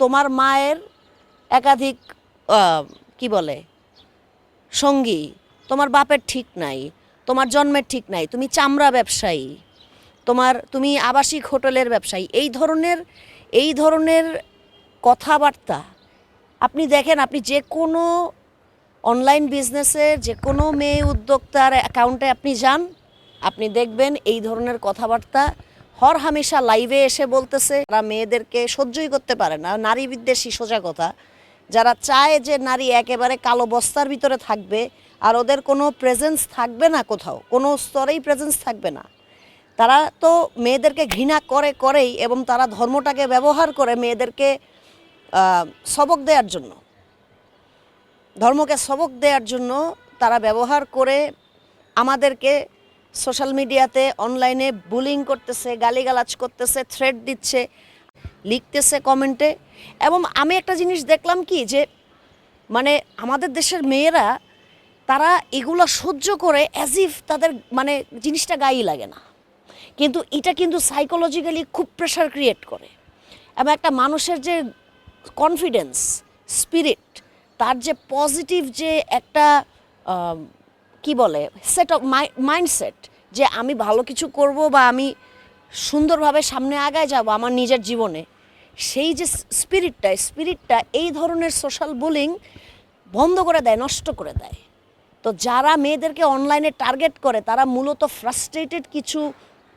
তোমার মায়ের একাধিক কি বলে, সঙ্গী, তোমার বাপের ঠিক নাই, তোমার জন্মের ঠিক নাই, তুমি চামড়া ব্যবসায়ী, তোমার, তুমি আবাসিক হোটেলের ব্যবসায়ী, এই ধরনের এই ধরনের কথাবার্তা আপনি দেখেন, আপনি যে কোনো অনলাইন বিজনেসের যে কোনো মেয়ে উদ্যোক্তার অ্যাকাউন্টে আপনি যান, আপনি দেখবেন এই ধরনের কথাবার্তা হর হামেশা লাইভে এসে বলতেছে তারা মেয়েদেরকে সহ্যই করতে পারে না, নারী বিদ্বেষী সোজা কথা। যারা চায় যে নারী একেবারে কালো বস্তার ভিতরে থাকবে, আর ওদের কোনো প্রেজেন্স থাকবে না কোথাও, কোনো স্তরেই প্রেজেন্স থাকবে না। তারা তো মেয়েদেরকে ঘৃণা করে করেই এবং তারা ধর্মটাকে ব্যবহার করে মেয়েদেরকে সবক দেওয়ার জন্য। ধর্মকে সবক দেওয়ার জন্য তারা ব্যবহার করে আমাদেরকে সোশ্যাল মিডিয়াতে অনলাইনে বুলিং করতেছে, গালিগালাজ করতেছে থ্রেড দিচ্ছে, লিখতেছে কমেন্টে এবং আমি একটা জিনিস দেখলাম কি যে মানে আমাদের দেশের মেয়েরা, তারা এগুলো সহ্য করে অ্যাজ ইফ তাদের মানে জিনিসটা গায়েই লাগে না। কিন্তু এটা কিন্তু সাইকোলজিক্যালি খুব প্রেশার ক্রিয়েট করে। এবং একটা মানুষের যে কনফিডেন্স স্পিরিট তার যে পজিটিভ যে একটা কি বলে সেট অফ মাইন্ডসেট যে আমি ভালো কিছু করব বা আমি সুন্দরভাবে সামনে আগায় যাব আমার নিজের জীবনে, সেই যে স্পিরিটটা স্পিরিটটা এই ধরনের সোশ্যাল বুলিং বন্ধ করে দেয়, নষ্ট করে দেয়। তো যারা মেয়েদেরকে অনলাইনে টার্গেট করে, তারা মূলত ফ্রাস্ট্রেটেড কিছু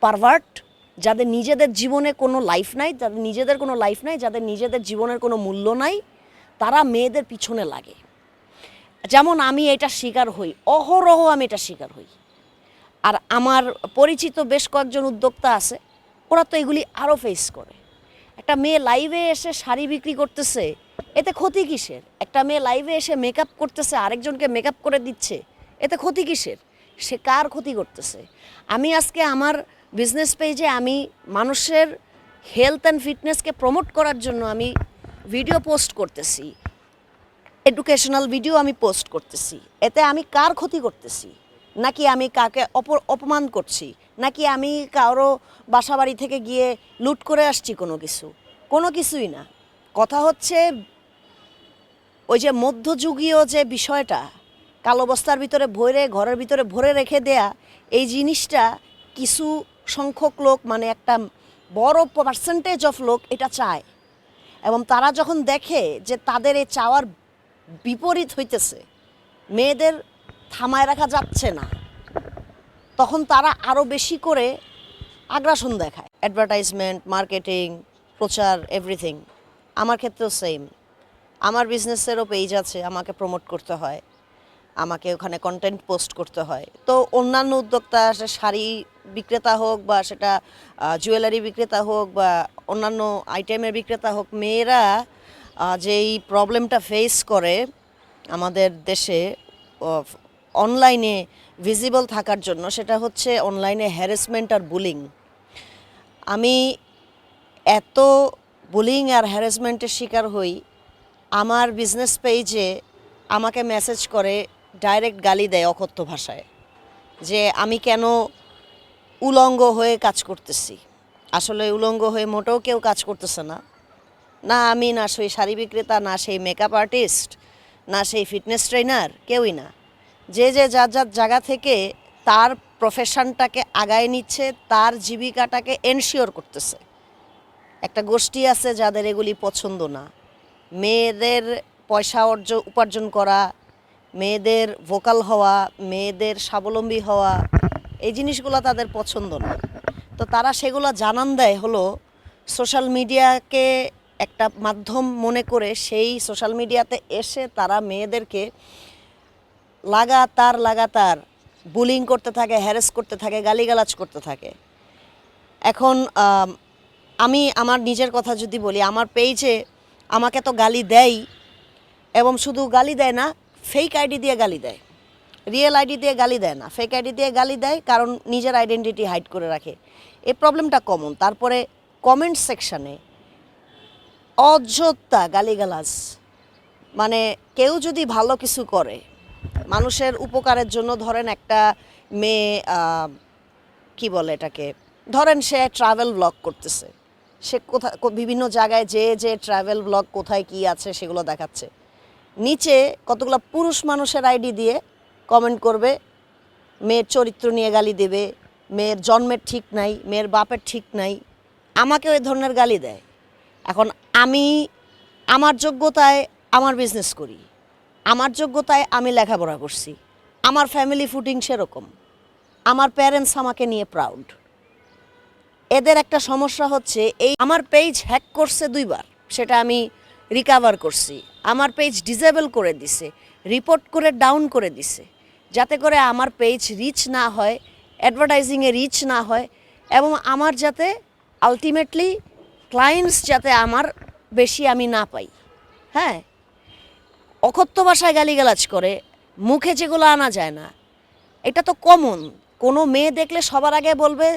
পারভার্ট যাদের নিজেদের জীবনে কোনো লাইফ নাই, যাদের নিজেদের কোনো লাইফ নাই, যাদের নিজেদের জীবনের কোনো মূল্য নাই, তারা মেয়েদের পিছনে লাগে। যেমন আমি এটা শিকার হই, অহরহ আমি এটা শিকার হই। আর আমার পরিচিত বেশ কয়েকজন উদ্যোক্তা আছে, ওরা তো এগুলি আরও ফেস করে। একটা মেয়ে লাইভে এসে শাড়ি বিক্রি করতেছে, এতে ক্ষতি কিসের? একটা মেয়ে লাইভে এসে মেকআপ করতেছে, আরেকজনকে মেকআপ করে দিচ্ছে, এতে ক্ষতি কিসের? সে কার ক্ষতি করতেছে? আমি আজকে আমার বিজনেস পেজে আমি মানুষের হেলথ অ্যান্ড ফিটনেসকে প্রমোট করার জন্য আমি ভিডিও পোস্ট করতেছি এডুকেশনাল ভিডিও আমি পোস্ট করতেছি, এতে আমি কার ক্ষতি করতেছি? নাকি আমি কাকে অপ- অপমান করছি? নাকি আমি কারও বাসাবাড়ি থেকে গিয়ে লুট করে আসছি কোনো কিছু? কোনো কিছুই না। কথা হচ্ছে, ওই যে মধ্যযুগীয় যে বিষয়টা, কালো বস্তার ভিতরে ভরে, ঘরের ভিতরে ভরে রেখে দেয়া, এই জিনিসটা কিছু সংখ্যক লোক মানে একটা বড় পার্সেন্টেজ অফ লোক এটা চায়। এবং তারা যখন দেখে যে তাদের এই চাওয়ার বিপরীত হইতেছে, মেয়েদের থামায় রাখা যাচ্ছে না। তখন তারা আরও বেশি করে আগ্রাসন দেখায়। অ্যাডভার্টাইজমেন্ট মার্কেটিং প্রচার এভরিথিং আমার ক্ষেত্রেও সেম আমার বিজনেসেরও পেজ আছে, আমাকে প্রমোট করতে হয়। আমাকে ওখানে কন্টেন্ট পোস্ট করতে হয়। তো অন্যান্য উদ্যোক্তা, সে শাড়ি বিক্রেতা হোক বা সেটা জুয়েলারি বিক্রেতা হোক বা অন্যান্য আইটেমের বিক্রেতা হোক, মেয়েরা যেই প্রবলেমটা ফেস করে আমাদের দেশে অনলাইনে ভিজিবল থাকার জন্য, সেটা হচ্ছে অনলাইনে হ্যারাসমেন্ট আর বুলিং আমি এত বুলিং আর হ্যারাসমেন্টের শিকার হই, আমার বিজনেস পেজে আমাকে মেসেজ করে ডাইরেক্ট গালি দেয় অকথ্য ভাষায়, যে আমি কেন উলঙ্গ হয়ে কাজ করতেছি। আসলে উলঙ্গ হয়ে মোটেও কেউ কাজ করতেছে না। না আমি, না সেই শাড়ি বিক্রেতা, না সেই মেকআপ আর্টিস্ট না সেই ফিটনেস ট্রেনার কেউই না। যে যে যার যার জায়গা থেকে তার প্রফেশনটাকে আগায় নিচ্ছে, তার জীবিকাটাকে এনশিওর করতেছে। একটা গোষ্ঠী আছে যাদের এগুলি পছন্দ না। মেয়েদের পয়সা অর্জ, উপার্জন করা, মেয়েদের ভোকাল হওয়া, মেয়েদের স্বাবলম্বী হওয়া, এই জিনিসগুলো তাদের পছন্দ না। তো তারা সেগুলো জানান দেয় হলো সোশ্যাল মিডিয়াকে একটা মাধ্যম মনে করে সেই সোশ্যাল মিডিয়াতে এসে তারা মেয়েদেরকে লাগাতার লাগাতার বুলিং করতে থাকে হ্যারেস করতে থাকে, গালিগালাজ করতে থাকে। এখন, আমি আমার নিজের কথা যদি বলি, আমার পেজে আমাকে তো গালি দেয় এবং শুধু গালি দেয় না ফেক আইডি দিয়ে গালি দেয়। রিয়েল আইডি দিয়ে গালি দেয় না ফেক আইডি দিয়ে গালি দেয়, কারণ নিজের আইডেন্টিটি হাইড করে রাখে। এই প্রবলেমটা কমন তারপরে কমেন্ট সেকশানে অযথা গালিগালাজ। মানে কেউ যদি ভালো কিছু করে মানুষের উপকারের জন্য ধরেন একটা মেয়ে কি বলে এটাকে? ধরেন সে ট্রাভেল ব্লগ করতেছে। সে কোথায় বিভিন্ন জায়গায় যে যে ট্রাভেল ব্লগ কোথায় কি আছে সেগুলো দেখাচ্ছে। নিচে কতগুলো পুরুষ মানুষের আইডি দিয়ে কমেন্ট করবে, মেয়ের চরিত্র নিয়ে গালি দেবে, মেয়ের জন্মের ঠিক নাই, মেয়ের বাপের ঠিক নাই, আমাকে ওই ধরনের গালি দেয়। এখন আমি আমার যোগ্যতায় আমার বিজনেস করি। আমার যোগ্যতায় আমি লেখাপড়া করছি। আমার ফ্যামিলি ফুটিং সেরকম। আমার প্যারেন্টস আমাকে নিয়ে প্রাউড এদের একটা সমস্যা হচ্ছে, এই আমার পেজ হ্যাক করছে দুইবার, সেটা আমি রিকাভার করছি। আমার পেজ ডিসেবল করে দিছে রিপোর্ট করে ডাউন করে দিছে, যাতে করে আমার পেজ রিচ না হয় অ্যাডভার্টাইজিংয়ে রিচ না হয়, এবং আমার যাতে আলটিমেটলি ক্লায়েন্টস যাতে আমার বেশি আমি না পাই। হ্যাঁ? অকথ্য ভাষায় গালিগালাজ করে, মুখে যেগুলো আনা যায় না। এটা তো কমন কোনো মেয়ে দেখলে সবার আগে বলবে